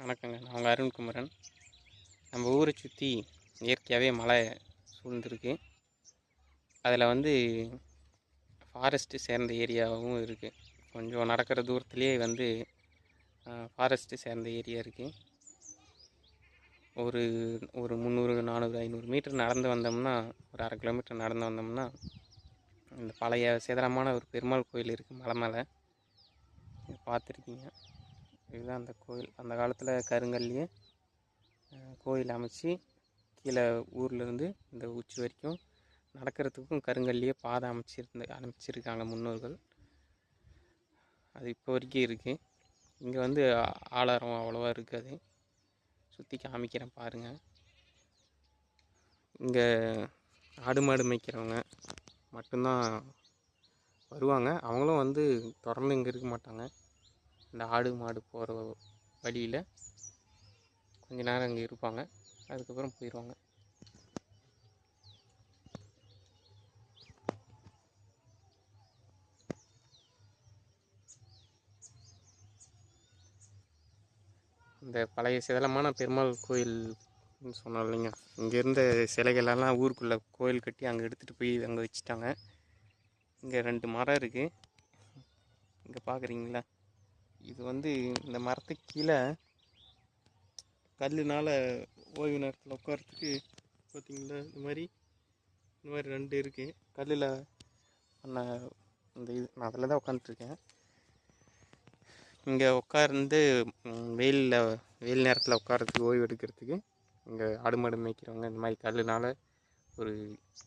வணக்கங்க. நான் உங்கள் அருண்குமரன். நம்ம ஊரை சுற்றி இயற்கையாகவே மலை சூழ்ந்துருக்கு. அதில் வந்து ஃபாரஸ்ட்டு சேர்ந்த ஏரியாவும் இருக்குது கொஞ்சம் நடக்கிற தூரத்துலேயே வந்து ஃபாரஸ்ட்டு சேர்ந்த ஏரியா இருக்குது ஒரு ஒரு முந்நூறு நானூறு ஐநூறு மீட்டர் நடந்து வந்தோம்னா ஒரு அரை கிலோமீட்டர் நடந்து வந்தோம்னா இந்த பழைய சிதறமான ஒரு பெருமாள் கோயில் இருக்குது மலை மேலே. பார்த்துருக்கீங்க. இதுதான் அந்த கோயில். அந்த காலத்தில் கருங்கல்லையே கோயில் அமைச்சு கீழே ஊர்லேருந்து இந்த உச்சி வரைக்கும் நடக்கிறதுக்கும் கருங்கல்லையே பாதை அமைச்சிருந்து அமைச்சிருக்காங்க முன்னோர்கள். அது இப்போ வரைக்கும் இருக்குது இங்கே வந்து ஆலாரம் ஆளாரம் அவ்வளோவா இருக்காது. சுற்றி காமிக்கிறேன் பாருங்கள் இங்கே ஆடு மாடு மேய்க்கிறவங்க மட்டும்தான் வருவாங்க. அவங்களும் வந்து தொடர்ந்து இங்கே இருக்க மாட்டாங்க. இந்த ஆடு மாடு போகிற வழியில் கொஞ்ச நேரம் அங்கே இருப்பாங்க. அதுக்கப்புறம் போயிடுவாங்க இந்த பழைய சிதலமான பெருமாள் கோயில் சொன்னோம் இல்லைங்க. இங்கே இருந்த சிலைகளெல்லாம் ஊருக்குள்ளே கோயில் கட்டி அங்கே எடுத்துகிட்டு போய் அங்கே வச்சுட்டாங்க. இங்கே ரெண்டு மரம் இருக்குது இங்கே பார்க்குறீங்களா இது வந்து இந்த மரத்துக்கு கீழே கல்லுனால் ஓய்வு நேரத்தில் உட்காரத்துக்கு பார்த்திங்களா இந்த மாதிரி இந்த மாதிரி ரெண்டு இருக்குது கல்லில் பண்ண இந்த இது நான் அதில் தான் உட்காந்துட்ருக்கேன் இங்கே உட்கார்ந்து வெயிலில் வெயில் நேரத்தில் உட்காரத்துக்கு ஓய்வு எடுக்கிறதுக்கு இங்கே ஆடு மாடு மேய்க்கிறவங்க இந்த மாதிரி கல்லுனால் ஒரு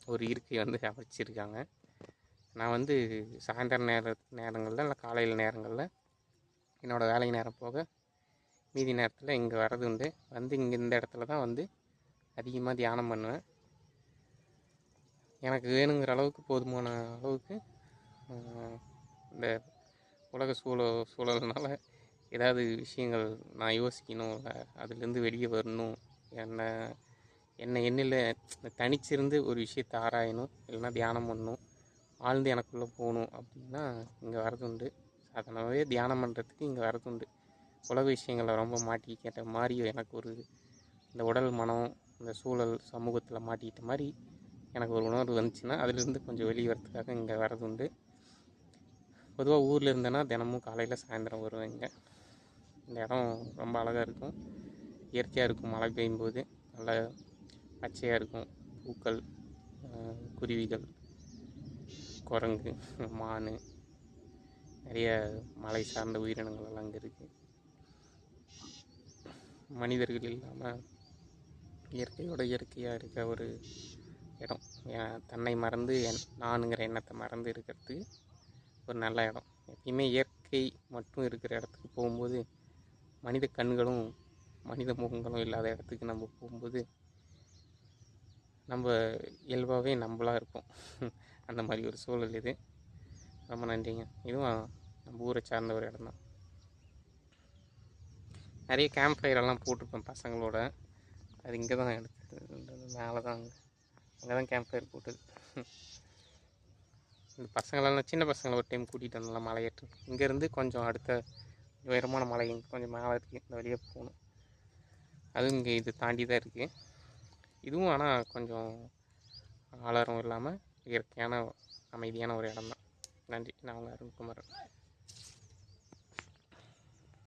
ஒரு இருக்கை வந்து அமைச்சிருக்காங்க நான் வந்து சாயந்தர நேர நேரங்களில் இல்லை காலையில் நேரங்களில் என்னோடய வேலை நேரம் போக மீதி நேரத்தில் இங்கே வர்றது உண்டு. வந்து இங்கே இந்த இடத்துல தான் வந்து அதிகமாக தியானம் பண்ணுவேன். எனக்கு வேணுங்கிற அளவுக்கு போதுமான அளவுக்கு இந்த உலக சூழ சூழல்னால ஏதாவது விஷயங்கள் நான் யோசிக்கணும். அதுலேருந்து வெளியே வரணும். என்ன என்னை என்னில் தனிச்சிருந்து ஒரு விஷயத்தை ஆராயணும். இல்லைன்னா தியானம் பண்ணணும். ஆழ்ந்து எனக்குள்ளே போகணும் அப்படின்னா இங்கே வரது உண்டு. சாதாரணமாகவே தியானம் பண்ணுறதுக்கு இங்கே வரது உண்டு. உலக விஷயங்களை ரொம்ப மாட்டிக்கிட்ட மாதிரி எனக்கு ஒரு இந்த உடல் மனம் இந்த சூழல் சமூகத்தில் மாட்டிக்கிட்ட மாதிரி எனக்கு ஒரு உணர்வு வந்துச்சுன்னா அதுலேருந்து கொஞ்சம் வெளியே வரதுக்காக இங்கே வரது உண்டு. பொதுவாக ஊரில் இருந்தேன்னா தினமும் காலையில் சாயந்தரம் வருவேன் இங்கே. இந்த இடம் ரொம்ப அழகாக இருக்கும். இயற்கையாக இருக்கும். மழை பெய்யும் போது நல்லா பச்சையாக இருக்கும். பூக்கள் குருவிகள் குரங்கு மான் நிறைய மலை சார்ந்த உயிரினங்கள் எல்லாம் அங்கே இருக்குது மனிதர்கள் இல்லாமல் இயற்கையோட இயற்கையாக இருக்க ஒரு இடம். ஏன் தன்னை மறந்து என் நானுங்கிற எண்ணத்தை மறந்து இருக்கிறதுக்கு ஒரு நல்ல இடம். எப்பயுமே இயற்கை மட்டும் இருக்கிற இடத்துக்கு போகும்போது மனித கண்களும் மனித முகங்களும் இல்லாத இடத்துக்கு நம்ம போகும்போது நம்ம இயல்பாகவே நம்மளாக இருப்போம். அந்த மாதிரி ஒரு சூழல் இது. ரொம்ப நன்றிங்க. இதுவும் நம்ம ஊரை சார்ந்த ஒரு இடம் தான். நிறைய கேம்ப் ஃபயரெல்லாம் போட்டிருப்பேன் பசங்களோட. அது இங்கே தான் எடுத்து மேலே தான் அங்கே. அங்கே தான் கேம்ப் ஃபயர் போட்டது. இந்த பசங்களெல்லாம் சின்ன பசங்களை ஒரு டைம் கூட்டிகிட்டு வந்தோம்ல மலையேற்று இங்கேருந்து கொஞ்சம் அடுத்த உயரமான மலை இங்கே கொஞ்சம் மேலே இருக்குது இந்த வழியாக போகணும். அதுவும் இங்கே இது தாண்டி தான் இருக்குது இதுவும் ஆனால் கொஞ்சம் ஆளாரம் இல்லாமல் இயற்கையான அமைதியான ஒரு இடம் தான். நன்றி. நான் உங்கள் அருண்குமார்.